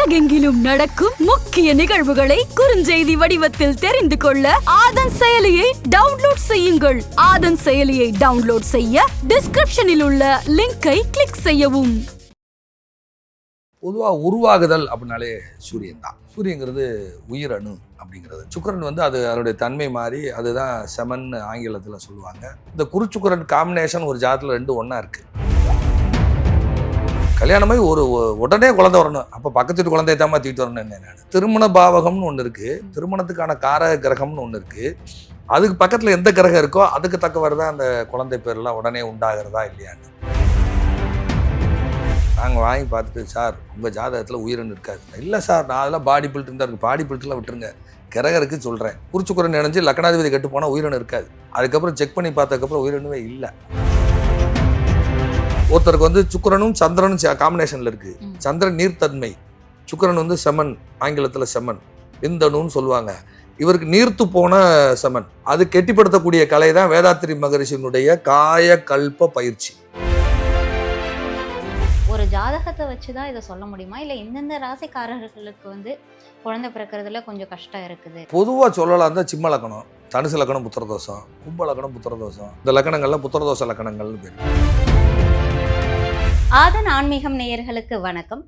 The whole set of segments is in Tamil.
உலகெங்கிலும் நடக்கும் முக்கிய நிகழ்வுகளை குறுஞ்செய்தி வடிவத்தில் தெரிந்து கொள்ள ஆதன் செயலியை டவுன்லோட் செய்யுங்கள். ஆதன் செயலியை டவுன்லோட் செய்ய டிஸ்கிரிப்ஷனில் உள்ள லிங்கை கிளிக் செய்யவும். பொதுவாக உருவாகுதல் அப்படின்னாலே சூரியன் தான். சூரியங்கிறது உயிரணு அப்படிங்கிறது. சுக்கரன் வந்து அது அதனுடைய தன்மை மாறி அதுதான் செமன் ஆங்கிலத்தில் சொல்லுவாங்க. இந்த குருச்சுக்கரன் காம்பினேஷன் ஒரு ஜாதத்தில் ரெண்டு ஒன்றா இருக்கு. கல்யாணமாகி ஒரு உடனே குழந்தை வரணும். அப்போ பக்கத்து வீட்டு குழந்தைய தான் தூக்கிட்டு வரணும் நான்? திருமண பாவகம்னு ஒன்று இருக்குது திருமணத்துக்கான காரக கிரகம்னு ஒன்று இருக்குது அதுக்கு பக்கத்தில் எந்த கிரகம் இருக்கோ அதுக்கு தக்கவாறு தான் அந்த குழந்தை பேர்லாம் உடனே உண்டாகிறதா இல்லையான்னு. நாங்கள் வாங்கி பார்த்துட்டு சார் உங்கள் ஜாதகத்தில் உயிரின் இருக்காது. இல்லை சார் நான் அதெல்லாம் பாடி பில்ட் தான் இருக்குது பாடி பில்ட்லாம் விட்டுருங்க. கிரகருக்கு சொல்கிறேன் குறிச்சுக்குறன் நினைஞ்சு லக்கணாதிபதி கெட்டு போனால் உயிரினம் இருக்காது. அதுக்கப்புறம் செக் பண்ணி பார்த்ததுக்கப்புறம் உயிரினவே இல்லை. ஒருத்தருக்கு வந்து சுக்கிரனும் சந்திரனும் காம்பினேஷனில் இருக்குது. சந்திரன் நீர்த்தன்மை சுக்கிரன் வந்து செமன் ஆங்கிலத்தில் செமன் விந்தணுன்னு சொல்லுவாங்க. இவருக்கு நீர்த்து போன செமன். அது கெட்டிப்படுத்தக்கூடிய கலை தான் வேதாத்திரி மகரிஷியினுடைய காய கல்ப பயிற்சி. ஒரு ஜாதகத்தை வச்சு தான் இதை சொல்ல முடியுமா? இல்லை இந்தந்த ராசிக்காரர்களுக்கு வந்து குழந்தை பிறக்கிறதுல கொஞ்சம் கஷ்டம் இருக்குது? பொதுவாக சொல்லலாம் தான் சிம்ம லக்கணம் தனுசு லக்கணம் புத்திரதோஷம் கும்ப லக்கணம் புத்திரதோஷம். இந்த லக்கணங்கள்லாம் புத்திரதோஷ லக்கணங்கள்னு பேர். ஆதன் ஆன்மீகம் நேயர்களுக்கு வணக்கம்.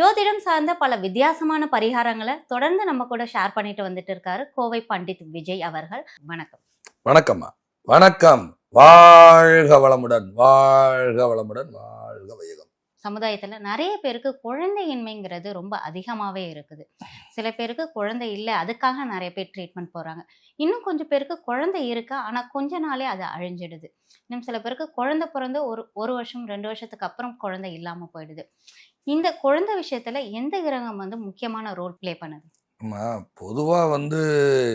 ஜோதிடம் சார்ந்த பல வித்தியாசமான பரிகாரங்களை தொடர்ந்து நம்ம கூட ஷேர் பண்ணிட்டு வந்துட்டு இருக்காரு கோவை பண்டித் விஜய் அவர்கள். வணக்கம். வணக்கம்மா. வணக்கம். வாழ்க வளமுடன் வாழ்க வளமுடன் வாழ்க வையகம் சமுதாயத்துல நிறைய பேருக்கு குழந்தையின்மைங்கிறது ரொம்ப அதிகமாவே இருக்குது. சில பேருக்கு குழந்தை இல்லை அதுக்காக நிறைய பேர் ட்ரீட்மெண்ட் போறாங்க. இன்னும் கொஞ்சம் பேருக்கு குழந்தை இருக்கா? ஆனா கொஞ்ச நாளே அது அழிஞ்சிடுது. இன்னும் சில பேருக்கு குழந்தை பிறந்து ஒரு ஒரு வருஷம் ரெண்டு வருஷத்துக்கு அப்புறம் குழந்தை இல்லாம போயிடுது. இந்த குழந்தை விஷயத்துல எந்த கிரகம் வந்து முக்கியமான ரோல் ப்ளே பண்ணுது? பொதுவாக வந்து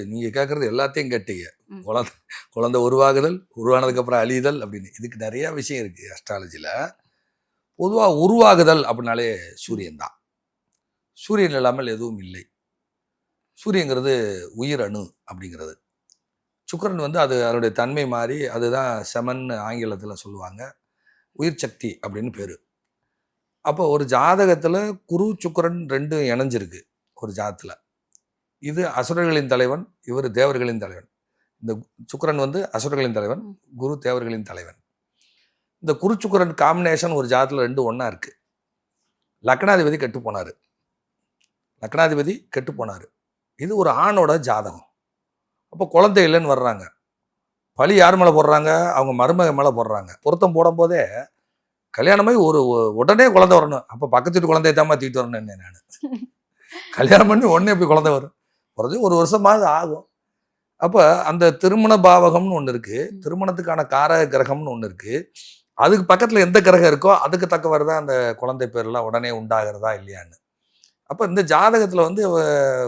நீங்கள் கேட்குறது எல்லாத்தையும் கேட்டீங்க. குழந்தை குழந்தை உருவாகுதல் உருவானதுக்கப்புறம் அழிதல் அப்படின்னு. இதுக்கு நிறையா விஷயம் இருக்குது அஸ்ட்ராலஜியில் பொதுவாக உருவாகுதல் அப்படின்னாலே சூரியன் தான். சூரியன் இல்லாமல் எதுவும் இல்லை. சூரியங்கிறது உயிர் அணு அப்படிங்கிறது. சுக்கிரன் வந்து அது அதனுடைய தன்மை மாறி அதுதான் செமன் ஆங்கிலத்தில் சொல்லுவாங்க. உயிர் சக்தி அப்படின்னு பேர். அப்போ ஒரு ஜாதகத்தில் குரு சுக்கிரன் ரெண்டும் இணைஞ்சிருக்கு ஒரு ஜாதத்தில். இது அசுரர்களின் தலைவன் இவர் தேவர்களின் தலைவன். இந்த சுக்கிரன் வந்து அசுரர்களின் தலைவன் குரு தேவர்களின் தலைவன். இந்த குரு சுக்கிரன் காம்பினேஷன் ஒரு ஜாதத்தில் ரெண்டு ஒன்றா இருக்கு. லக்னாதிபதி கெட்டு போனார். லக்னாதிபதி கெட்டு போனார். இது ஒரு ஆணோட ஜாதகம். அப்போ குழந்தை இல்லைன்னு வர்றாங்க. பழி யார் மேலே போடுறாங்க? அவங்க மருமக மேலே போடுறாங்க. பொருத்தம் போடும்போதே கல்யாணமாகி ஒரு உடனே குழந்தை வரணும். அப்போ பக்கத்து வீட்டு குழந்தைய தான் தூக்கிட்டு வரணும் நான்? கல்யாணம் பண்ணி உடனே போய் குழந்தை வரும். குறைஞ்சி ஒரு வருஷமாவது ஆகும். அப்போ அந்த திருமண பாவகம்னு ஒன்று இருக்கு. ம். திருமணத்துக்கான காரக கிரகம்னு ஒன்று இருக்கு. அதுக்கு பக்கத்தில் எந்த கிரகம் இருக்கோ அதுக்கு தக்கவாறு தான் அந்த குழந்தை பேர்லாம் உடனே உண்டாகிறதா இல்லையான்னு. அப்போ இந்த ஜாதகத்தில் வந்து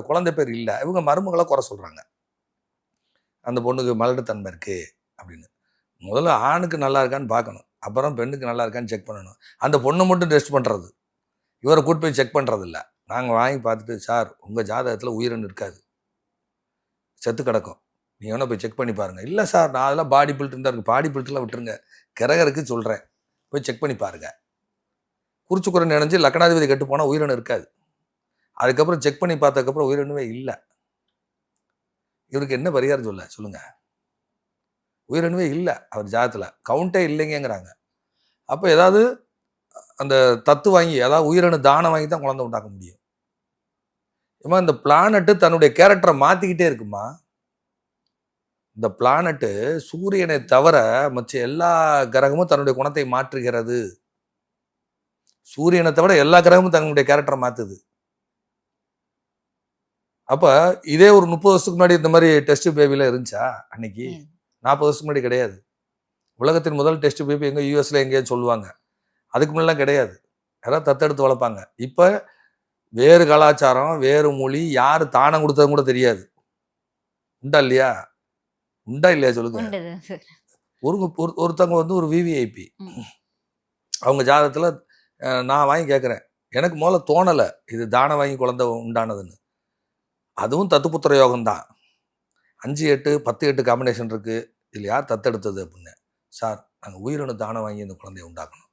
குழந்தை பேர் இல்லை. இவங்க மருமகளை குறை சொல்கிறாங்க அந்த பொண்ணுக்கு மலட்டுத்தன்மை இருக்குது அப்படின்னு. முதல்ல ஆணுக்கு நல்லா இருக்கான்னு பார்க்கணும். அப்புறம் பெண்ணுக்கு நல்லா இருக்கான்னு செக் பண்ணணும். அந்த பொண்ணை மட்டும் டெஸ்ட் பண்ணுறது இவரை கூட்டு போய் செக் பண்ணுறதில்ல நாங்கள் வாங்கி பார்த்துட்டு சார் உங்கள் ஜாதகத்தில் உயிரினம் இருக்காது. செத்து கிடக்கும். நீ வேணால் போய் செக் பண்ணி பாருங்கள் இல்லை சார் நான் அதெல்லாம் பாடி பில்ட் இருந்தால் இருக்குது பாடி பில்ட்லாம் விட்டுருங்க. கிரகருக்கு சொல்கிறேன் போய் செக் பண்ணி பாருங்கள் குறிச்சுக்குறன் நினைஞ்சு லக்கணாதிபதி கெட்டு போனால் உயிரினம் இருக்காது. அதுக்கப்புறம் செக் பண்ணி பார்த்ததுக்கப்புறம் உயிரினமே இல்லை. இவருக்கு என்ன பரிகாரம் சொல்ல? சொல்லுங்கள் உயிரினமே இல்லை அவர் ஜாதத்தில். கவுண்டே இல்லைங்கங்கிறாங்க அப்போ ஏதாவது அந்த தத்து வாங்கி அதாவது உயிரணு தானம் வாங்கி தான் குழந்தை உண்டாக்க முடியும். ஏமா இந்த பிளானட்டு தன்னுடைய கேரக்டரை மாற்றிக்கிட்டே இருக்குமா? இந்த பிளானட்டு சூரியனை தவிர மற்ற எல்லா கிரகமும் தன்னுடைய குணத்தை மாற்றுகிறது. சூரியனை தவிர எல்லா கிரகமும் தன்னுடைய கேரக்டரை மாற்றுது அப்போ இதே ஒரு முப்பது வருஷத்துக்கு முன்னாடி இந்த மாதிரி டெஸ்ட் பேபிலாம் இருந்துச்சா? அன்னைக்கு. நாற்பது வருஷத்துக்கு முன்னாடி கிடையாது. உலகத்தின் முதல் டெஸ்ட் பேபி எங்கே யூஎஸ்ல எங்கேயும் சொல்லுவாங்க. அதுக்கு முன்னெல்லாம் கிடையாது. யாராவது தத்தெடுத்து வளர்ப்பாங்க. இப்போ வேறு கலாச்சாரம் வேறு மொழி யார் தானம் கொடுத்ததும் கூட தெரியாது. உண்டா இல்லையா? உண்டா இல்லையா சொல்லுங்க? ஒரு ஒரு- ஒருத்தவங்க வந்து ஒரு விவிஐபி. அவங்க ஜாதகத்தில் நான் வாங்கி கேட்குறேன் எனக்கு முதல்ல தோணலை இது தானம் வாங்கி குழந்தை உண்டானதுன்னு. அதுவும் தத்துப்புத்திர யோகம் தான். அஞ்சு எட்டு பத்து எட்டு காம்பினேஷன் இருக்குது இதில் யார் தத்தெடுத்தது அப்படின்னு? சார் நாங்கள் உயிரணு தானம் வாங்கி இந்த குழந்தைய உண்டாக்கணும்.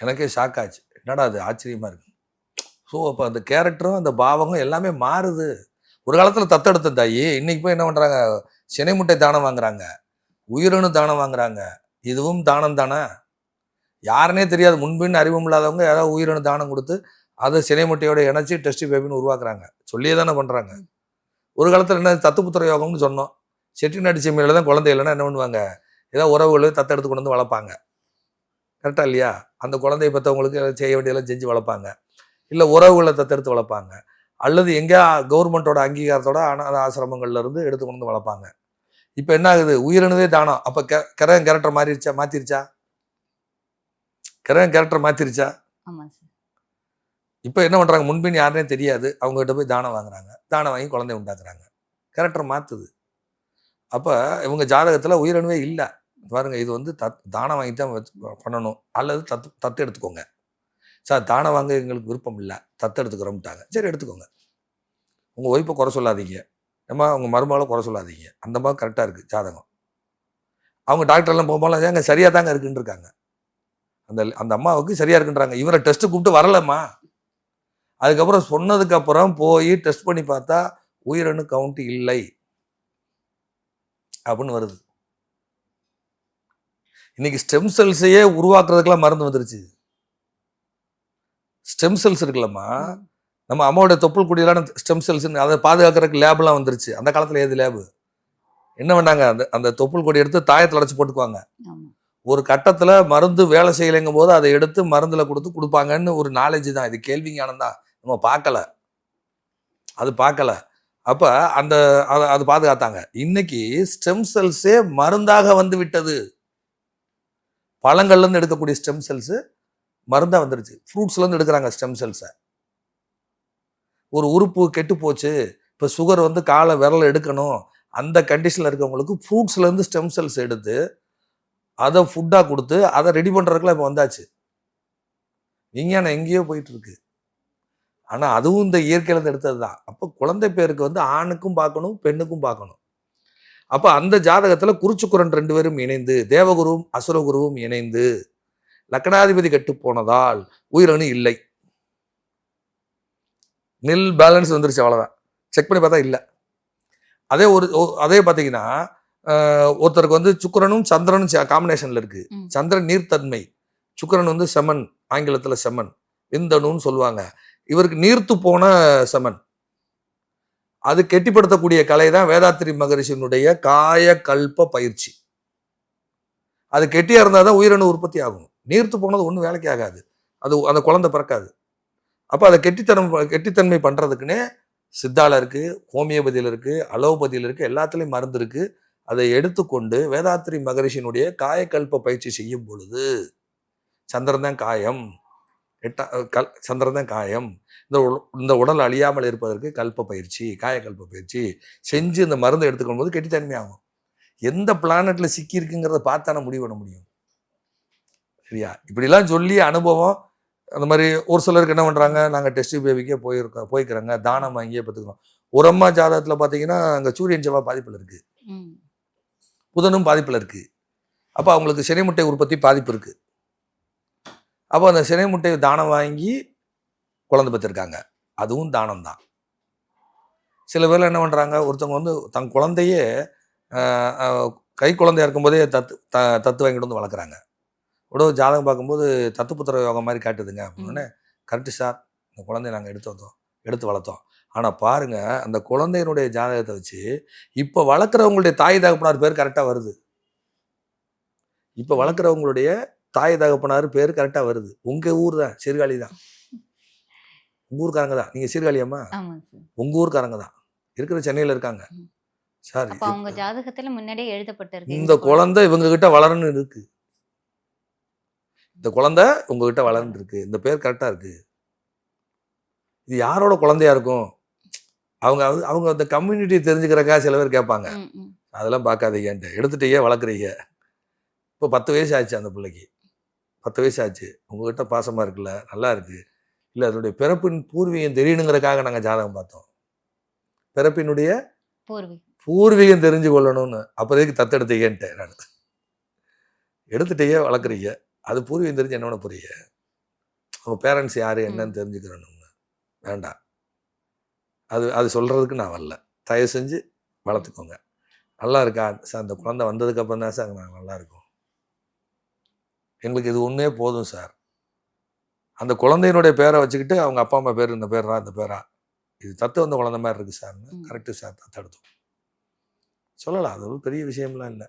எனக்கே ஷாக் ஆச்சு. என்னடா அது ஆச்சரியமா இருக்கு. ஸோ அப்போ அந்த கேரக்டரும் அந்த பாவகம் எல்லாமே மாறுது. ஒரு காலத்தில் தத்தெடுத்த தாயி இன்னைக்கு போய் என்ன பண்ணுறாங்க சினை முட்டை தானம் வாங்குறாங்க. உயிரணு தானம் வாங்குறாங்க. இதுவும் தானம் தானே? யாருனே தெரியாது. முன்பின் அறிவும் இல்லாதவங்க யாராவது உயிரணு தானம் கொடுத்து அதை சினை முட்டையோட இணைச்சி டெஸ்ட் பேபின்னு உருவாக்குறாங்க. சொல்லியே தானே பண்ணுறாங்க ஒரு காலத்தில் என்ன தத்துப்புத்திர யோகம்னு சொன்னோம். செட்டிநாட்டு செம்மையில் தான் குழந்தை இல்லைன்னா என்ன பண்ணுவாங்க? ஏதோ உறவுகள் தத்தெடுத்து கொண்டு வந்து வளர்ப்பாங்க. கரெக்டா இல்லையா? அந்த குழந்தைய பெற்றவங்களுக்கு செய்ய வேண்டியதெல்லாம் செஞ்சு வளர்ப்பாங்க. இல்லை உறவுகளை தத்தெடுத்து வளர்ப்பாங்க. அல்லது எங்கேயா கவர்மெண்ட்டோட அங்கீகாரத்தோட அனாத ஆசிரமங்கள்ல இருந்து எடுத்து கொண்டு வந்து வளர்ப்பாங்க. இப்போ என்ன ஆகுது? உயிரினதே தானம். அப்போ கெ கிரகம் கேரக்டர் மாறிடுச்சா? மாத்திருச்சா? கிரகம் கேரக்டர் சார். இப்போ என்ன பண்ணுறாங்க முன்பின் யாருனே தெரியாது. அவங்ககிட்ட போய் தானம் வாங்குறாங்க. தானம் வாங்கி குழந்தை உண்டாக்குறாங்க. கேரக்டர் மாற்றுது அப்போ இவங்க ஜாதகத்தில் உயிரணுவே இல்லை. பாருங்க இது வந்து தத் தானம் வாங்கி தான் பண்ணணும். அல்லது தத்து தத்து எடுத்துக்கோங்க. சார் தானம் வாங்க எங்களுக்கு விருப்பம் இல்லை. தத்து எடுத்துக்கிறோம்ட்டாங்க சரி எடுத்துக்கோங்க. உங்கள் ஒய்ஃபை குறை சொல்லாதீங்க. ஏமா உங்கள் மருமகளை குறை சொல்லாதீங்க. அந்த மாதிரி கரெக்டாக இருக்குது ஜாதகம். அவங்க டாக்டர்லாம் போகும்போது ஏங்க சரியாக தாங்க இருக்குன்னு இருக்காங்க அந்த அந்த அம்மாவுக்கு சரியாக இருக்குன்றாங்க. இவரை டெஸ்ட்டு கூப்பிட்டு வரலம்மா. அதுக்கப்புறம் சொன்னதுக்கப்புறம் போய் டெஸ்ட் பண்ணி பார்த்தா உயிரணு கவுண்ட் இல்லை. அப்படின்னு வருது. இன்னைக்கு ஸ்டெம் செல்ஸையே உருவாக்குறதுக்கெல்லாம் மருந்து வந்துருச்சு. ஸ்டெம் செல்ஸ் இருக்குல்லம்மா. நம்ம அம்மாவோட தொப்புள் குடியிலான ஸ்டெம் செல்ஸ் அதை பாதுகாக்கிறதுக்கு லேப்லாம் வந்துருச்சு. அந்த காலத்துல ஏது லேபு என்ன பண்ணாங்க? அந்த அந்த தொப்புள் கொடி எடுத்து தாயத்தில் அடைச்சு போட்டுக்குவாங்க. ஒரு கட்டத்துல மருந்து வேலை செய்யலைங்கும் போது அதை எடுத்து மருந்துல கொடுத்து கொடுப்பாங்கன்னு ஒரு நாலேஜ் தான். இது கேள்வி ஞானம் தான். நம்ம பார்க்கல. அது பார்க்கல. அப்ப அந்த அத- அது பாதுகாத்தாங்க. இன்னைக்கு ஸ்டெம் செல்ஸே மருந்தாக வந்து விட்டது. பழங்கள்ல இருந்து எடுக்கக்கூடிய ஸ்டெம் செல்ஸ் மருந்தாக வந்துருச்சு. ஃப்ரூட்ஸ்லேருந்து எடுக்கிறாங்க ஸ்டெம் செல்ஸை ஒரு உறுப்பு கெட்டு போச்சு. இப்போ சுகர் வந்து காலை விரல் எடுக்கணும். அந்த கண்டிஷனில் இருக்கவங்களுக்கு ஃப்ரூட்ஸ்லேருந்து ஸ்டெம் செல்ஸ் எடுத்து அதை ஃபுட்டாக கொடுத்து அதை ரெடி பண்ணுறதுக்குலாம் இப்போ வந்தாச்சு. விஞ்ஞானம் எங்கேயோ போயிட்டுருக்கு. ஆனால் அதுவும் இந்த இயற்கையிலேருந்து எடுத்தது தான். அப்போ குழந்தை பேருக்கு வந்து ஆணுக்கும் பார்க்கணும் பெண்ணுக்கும் பார்க்கணும். அப்போ அந்த ஜாதகத்தில் குறிச்சுக்குரன் ரெண்டு பேரும் இணைந்து தேவகுருவும் அசுரகுருவும் இணைந்து லக்னாதிபதி கெட்டு போனதால் உயிரணு இல்லை. நில் பேலன்ஸ் வந்துருச்சு அவ்வளோதான் செக் பண்ணி பார்த்தா இல்லை. அதே ஒரு அதே பார்த்தீங்கன்னா ஒருத்தருக்கு வந்து சுக்கிரனும் சந்திரனும் காம்பினேஷன்ல இருக்கு. ம். சந்திரன் நீர்த்தன்மை சுக்கிரன் வந்து செமன் ஆங்கிலத்துல செமன் விந்தணுன்னு சொல்லுவாங்க. இவருக்கு நீர்த்து போன செமன். அது கெட்டிப்படுத்தக்கூடிய கலை தான் வேதாத்திரி மகரிஷியினுடைய காய கல்ப பயிற்சி. அது கெட்டியா இருந்தால் தான் உயிரணு உற்பத்தி ஆகும். நீர்த்து போனது ஒன்றும் வேலைக்கு ஆகாது. அது அந்த குழந்தை பிறக்காது. அப்போ அதை கெட்டித்தனம் கெட்டித்தன்மை பண்ணுறதுக்குன்னே சித்தால இருக்குது ஹோமியோபதியில் இருக்குது அலோபதியில் இருக்குது எல்லாத்துலேயும் மருந்து இருக்குது அதை எடுத்துக்கொண்டு வேதாத்திரி மகரிஷினுடைய காயக்கல்ப பயிற்சி செய்யும் பொழுது சந்திரன்தான் காயம் எட்டா கல் சந்திரன்தான் காயம் இந்த இந்த உடல் அழியாமல் இருப்பதற்கு கல்ப பயிற்சி காயக்கல்ப பயிற்சி செஞ்சு இந்த மருந்தை எடுத்துக்கும் போது கெட்டித்தன்மை ஆகும் எந்த பிளானட்டில் சிக்கி இருக்குங்கிறத பார்த்தானே முடிவு பண்ண முடியும். சரியா? இப்படிலாம் சொல்லி அனுபவம் அந்த மாதிரி ஒரு சிலருக்கு என்ன பண்றாங்க நாங்க டெஸ்ட் பேபிக்கே போயிருக்கோம் போய்க்கிறோங்க தானம் வாங்கியே பார்த்துக்கிறோம் ஒரு அம்மா ஜாதகத்துல பாத்தீங்கன்னா அங்க சூரியன் செவ்வாய் பாதிப்புல இருக்கு. ம். புதனும் பாதிப்புல இருக்கு. அப்போ அவங்களுக்கு சினை முட்டை உற்பத்தி பாதிப்பு இருக்கு. அப்போ அந்த சினை முட்டையை தானம் வாங்கி குழந்தை பெற்றிருக்காங்க. அதுவும் தானம் தான் சில பேர்ல என்ன பண்றாங்க ஒருத்தவங்க வந்து தன் குழந்தையே கை குழந்தையா இருக்கும்போதே தத்து த தத்து வாங்கிட்டு வந்து வளர்க்குறாங்க. உடவு ஜாதகம் பார்க்கும்போது தத்து புத்திர யோகம் மாதிரி காட்டுதுங்க. அப்படின்னு கரெக்டு சார் இந்த குழந்தைய நாங்கள் எடுத்து வந்தோம் எடுத்து வளர்த்தோம். ஆனால் பாருங்க அந்த குழந்தையினுடைய ஜாதகத்தை வச்சு இப்போ வளர்க்குறவங்களுடைய தாய் தகப்பனார் பேர் கரெக்டாக வருது. இப்போ வளர்க்குறவங்களுடைய தாய் தகப்பனார் பேர் கரெக்டாக வருது. உங்கள் ஊர் தான் சீர்காழி தான். உங்கள் ஊர்க்காரங்க தான். நீங்கள் சீர்காழியம்மா? உங்கள் ஊர்க்காரங்க தான். இருக்கிற சென்னையில் இருக்காங்க. சார் அவங்க ஜாதகத்துல முன்னாடியே எழுதப்பட்டிருக்கு இந்த குழந்தை இவங்க கிட்ட வளரணும் இருக்கு. இந்த குழந்தை உங்ககிட்ட வளர்ந்து இருக்கு இந்த பேர் கரெக்டா இருக்கு. இது யாரோட குழந்தையா இருக்கும்? அவங்க அவங்க அந்த கம்யூனிட்டி தெரிஞ்சுக்கிறக்கா சில பேர் கேட்பாங்க. அதெல்லாம் பார்க்காதீங்கன்ட்டு எடுத்துட்டீங்க வளர்க்குறீங்க. இப்போ பத்து வயசு ஆச்சு அந்த பிள்ளைக்கு. பத்து வயசு ஆச்சு. உங்ககிட்ட பாசமா இருக்குல்ல? நல்லா இருக்கு. இல்லை அதனுடைய பிறப்பின் பூர்வீகம் தெரியணுங்கிறதுக்காக நாங்கள் ஜாதகம் பார்த்தோம். பிறப்பினுடைய பூர்வி பூர்வீகம் தெரிஞ்சு கொள்ளணும்னு. அப்புறம் எதுக்கு தத்தெடுத்தீங்கன்ட்டேன் நான். எடுத்துட்டீங்க வளர்க்குறீங்க. அது பூர்வீகம் தெரிஞ்சு என்ன பண்ண போறீங்க? அவங்க பேரண்ட்ஸ் யாரு என்னன்னு தெரிஞ்சுக்கிறணும் வேண்டாம். அது அது சொல்கிறதுக்கு நான் வரல. தயவு செஞ்சு வளர்த்துக்கோங்க. நல்லா இருக்கா? சார் அந்த குழந்தை வந்ததுக்கப்புறம் தான் சார் நாங்கள் நல்லா இருக்கோம். எங்களுக்கு இது ஒன்றே போதும் சார். அந்த குழந்தையினுடைய பேரை வச்சுக்கிட்டு அவங்க அப்பா அம்மா பேர் இந்த பேரா இந்த பேரா இது தத்து வந்த குழந்தை மாதிரி இருக்கு சார். கரெக்டு சார் தத்து எடுத்தோம். சொல்லலாம். அது ஒரு பெரிய விஷயம்லாம் இல்லை.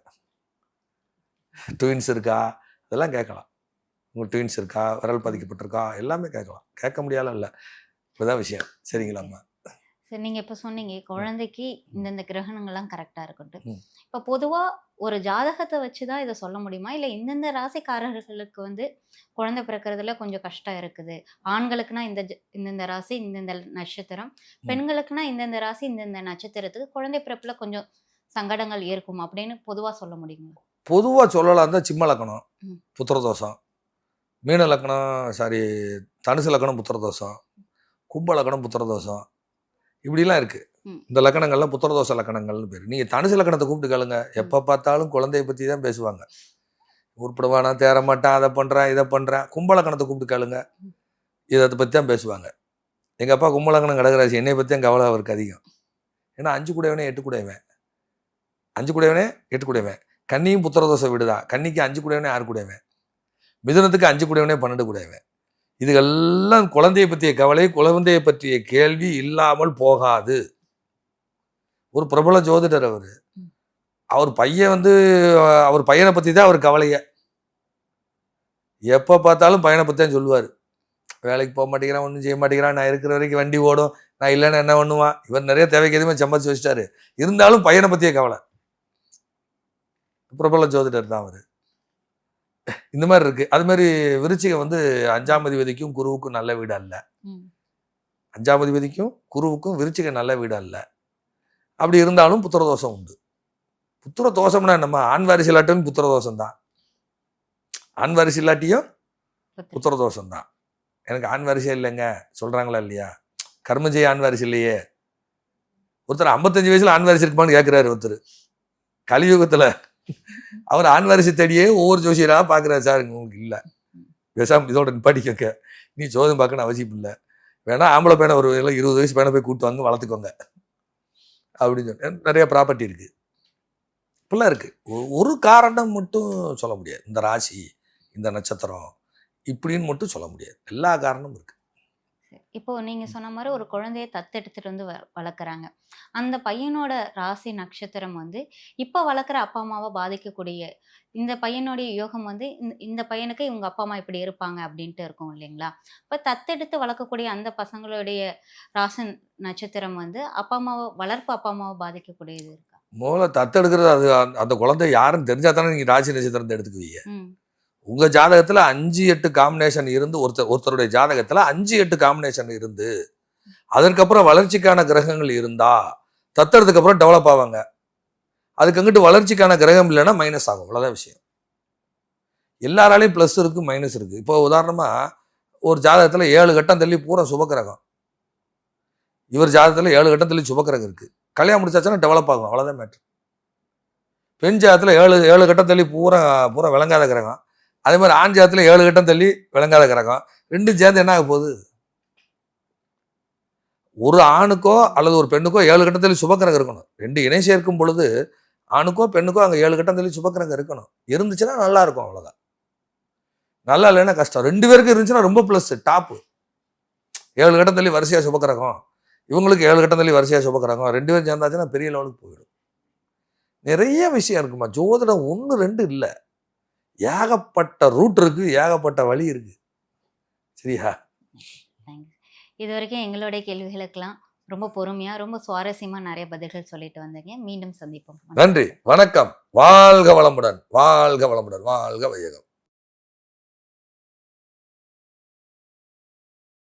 ட்வின்ஸ் இருக்கா? இதெல்லாம் கேட்கலாம். உங்கள் ட்வின்ஸ் இருக்கா? விரல் பதிக்கப்பட்டிருக்கா? எல்லாமே கேட்கலாம். கேட்க முடியாத இல்லை. இப்போதான் விஷயம். சரிங்களாம்மா சரி நீங்க இப்ப சொன்னீங்க குழந்தைக்கு இந்தந்த கிரகணங்கள்லாம் கரெக்டா இருக்கட்டும். இப்ப பொதுவா ஒரு ஜாதகத்தை வச்சுதான் இதை சொல்ல முடியுமா? இல்ல இந்தந்த ராசிக்காரர்களுக்கு வந்து குழந்தை பிறக்கிறதுல கொஞ்சம் கஷ்டம் இருக்குது. ஆண்களுக்குனா இந்த இந்தந்த ராசி இந்தந்த நட்சத்திரம். பெண்களுக்குனா இந்தந்த ராசி இந்தந்த நட்சத்திரத்துக்கு குழந்தை பிறப்புல கொஞ்சம் சங்கடங்கள் இருக்கும் அப்படின்னு பொதுவா சொல்ல முடியுங்களா? பொதுவாக சொல்லலாம் தான் சிம்ம லக்கணம். புத்திரதோஷம். மீன லக்கணம் சாரி தனுசு லக்கணம் புத்திரதோஷம். கும்ப லக்கணம் புத்திரதோஷம். இப்படிலாம் இருக்கு. ம். இந்த லக்கணங்கள்லாம் புத்திரதோஷ லக்கணங்கள்னு பேர். நீங்கள் தனுசு லக்கணத்தை கூப்பிட்டு கேளுங்க. எப்போ பார்த்தாலும் குழந்தைய பற்றி தான் பேசுவாங்க. உருப்பிடுவானா தேர மாட்டான் அதை பண்ணுறான் இதை பண்ணுறான் கும்ப லக்கணத்தை கூப்பிட்டு கேளுங்க. இதை பற்றி தான் பேசுவாங்க. எங்கள் அப்பா கும்ப லக்கணம் கடகராசி என்னை பற்றி தான் கவலை அவருக்கு அதிகம். ஏன்னா அஞ்சு கூடையவனே எட்டு கூடையவன். அஞ்சு கூடையவனே எட்டு கூடையவன். கன்னியும் புத்திரதோஷ வீடுதான். கன்னிக்கு அஞ்சு கூடையவனே ஆறு கூடையவன். மிதுனத்துக்கு அஞ்சு கூடையவனே பன்னெண்டு கூடையவன். இதுகெல்லாம் குழந்தையை பற்றிய கவலை குழந்தையை பற்றிய கேள்வி இல்லாமல் போகாது. ஒரு பிரபல ஜோதிடர் அவர். அவர் பையன் வந்து அவர் பையனை பற்றி தான் அவர் கவலைய. எப்போ பார்த்தாலும் பையனை பற்றி தான் சொல்லுவார். வேலைக்கு போக மாட்டேங்கிறான் ஒன்றும் செய்ய மாட்டேங்கிறான் நான் இருக்கிற வரைக்கும் வண்டி ஓடும் நான் இல்லைன்னா என்ன பண்ணுவான்? இவர் நிறைய தேவைக்கு எதுவுமே சம்பாதிச்சு வச்சிட்டாரு. இருந்தாலும் பையனை பற்றிய கவலை. பிரபல ஜோதிடர் தான் அவர். இந்த மாதிரி இருக்கு. அது மாதிரி விருச்சிகம் வந்து அஞ்சாம் அதிபதிக்கும் குருவுக்கும் நல்ல வீடு அல்ல. அஞ்சாம் அதிபதிக்கும் குருவுக்கும் விருச்சிகம் நல்ல வீடு அல்ல. அப்படி இருந்தாலும் புத்திர தோஷம் உண்டு. புத்திர தோஷம்னா நம்ம ஆண் வாரிசு இல்லாட்டும் புத்திர தோஷம் தான். ஆண் வாரிசு இல்லாட்டியும் புத்திர தோஷம் தான். எனக்கு ஆண் வாரிசே இல்லைங்க. சொல்றாங்களா இல்லையா? கர்மஜெய ஆண் வாரிசு இல்லையே. ஒருத்தர் ஐம்பத்தஞ்சு வயசுல ஆண் வாரிசு இருக்குமான்னு கேட்கிறாரு ஒருத்தர். கலியுகத்துல அவர் ஆண் வாரிசு தேடியே ஒவ்வொரு ஜோசியரா பார்க்குறாரு சார். உங்களுக்கு இல்லை. பேசாமல் இதோட நிப்பாட்டிக்கங்க. நீ சோதனை பார்க்கணும் அவசியம் இல்லை. வேணா ஆம்பளை பையனை ஒரு இல்லை இருபது வயசு பையனை போய் கூட்டு வாங்க வளர்த்துக்கோங்க. அப்படின்னு சொன்னேன். நிறைய ப்ராப்பர்ட்டி இருக்குது இப்படிலாம் இருக்குது ஒ- ஒரு காரணம் மட்டும் சொல்ல முடியாது. இந்த ராசி இந்த நட்சத்திரம் இப்படின்னு மட்டும் சொல்ல முடியாது. எல்லா காரணமும் இருக்குது இப்போ நீங்க சொன்ன மாதிரி ஒரு குழந்தைய தத்தெடுத்துட்டு வந்து வளர்க்குறாங்க. அந்த பையனோட ராசி நட்சத்திரம் வந்து இப்போ வளர்க்குற அப்பா அம்மாவை பாதிக்கக்கூடிய இந்த பையனுடைய யோகம் வந்து இந்த- இந்த பையனுக்கு இவங்க அப்பா அம்மா இப்படி இருப்பாங்க அப்படின்ட்டு இருக்கும் இல்லைங்களா? இப்போ தத்தெடுத்து வளர்க்கக்கூடிய அந்த பசங்களுடைய ராசி நட்சத்திரம் வந்து அப்பா அம்மாவை வளர்ப்பு அப்பா அம்மாவை பாதிக்கக்கூடியது இருக்கா? முதல்ல தத்தெடுக்கிறது அது அந்த- குழந்தை யாருன்னு தெரிஞ்சா தானே நீங்க ராசி நட்சத்திரத்தை எடுத்துக்குவீங்க. உங்கள் ஜாதகத்தில் அஞ்சு எட்டு காம்பினேஷன் இருந்து ஒருத்தர் ஒருத்தருடைய ஜாதகத்தில் அஞ்சு எட்டு காம்பினேஷன் இருந்து அதற்கப்புறம் வளர்ச்சிக்கான கிரகங்கள் இருந்தா தத்துறதுக்கு அப்புறம் டெவலப் ஆவாங்க. அதுக்கு அங்கிட்டு வளர்ச்சிக்கான கிரகம் இல்லைன்னா மைனஸ் ஆகும். அவ்வளோதான் விஷயம். எல்லாராலையும் ப்ளஸ் இருக்குது மைனஸ் இருக்குது இப்போ உதாரணமாக ஒரு ஜாதகத்தில் ஏழு கட்டம் தள்ளி பூரா சுபக்கிரகம். இவர் ஜாதகத்தில் ஏழு கட்டம் தள்ளி சுபக்கிரகம் இருக்குது கல்யாணம் முடிச்சாச்சுன்னா டெவலப் ஆகும். அவ்வளோதான் மேட்ரு பெண் ஜாதத்தில் ஏழு ஏழு கட்டம் தள்ளி பூரா பூரா விளங்காத கிரகம். அதே மாதிரி ஆண் ஜாதத்தில் ஏழு கட்டம் தள்ளி விளங்காத கிரகம். ரெண்டும் சேர்ந்து என்ன ஆக போகுது? ஒரு ஆணுக்கோ அல்லது ஒரு பெண்ணுக்கோ ஏழு கட்டம் தள்ளி சுபக்கிரகம் இருக்கணும். ரெண்டு இணை சேர்க்கும் பொழுது ஆணுக்கோ பெண்ணுக்கோ அங்கே ஏழு கட்டம் தள்ளி சுபக்கிரகம் இருக்கணும். இருந்துச்சுன்னா நல்லா இருக்கும் அவ்வளோதான் நல்லா இல்லைன்னா கஷ்டம். ரெண்டு பேருக்கு இருந்துச்சுன்னா ரொம்ப ப்ளஸ் டாப்பு ஏழு கட்டம் தள்ளி வரிசையாக சுபக்கிரகம். இவங்களுக்கு ஏழு கட்டம் தள்ளி வரிசையாக சுபக்கிரகம். ரெண்டு பேரும் சேர்ந்தாச்சுன்னா பெரிய லெவலுக்கு போயிடும். நிறைய விஷயம் இருக்குமா? ஜோதிடம் ஒன்று ரெண்டு இல்லை. ஏகப்பட்ட ரூட் இருக்கு ஏகப்பட்ட வழி இருக்கு. சரியா? இது வரைக்கும் எங்களுடைய கேள்விகளுக்கெல்லாம் ரொம்ப பொறுமையா ரொம்ப சுவாரஸ்யமா நிறைய பதில்கள் சொல்லிட்டு வந்தீங்க. மீண்டும் சந்திப்போம். நன்றி. வணக்கம். வாழ்க வளமுடன். வாழ்க வளமுடன். வாழ்க வையகம்.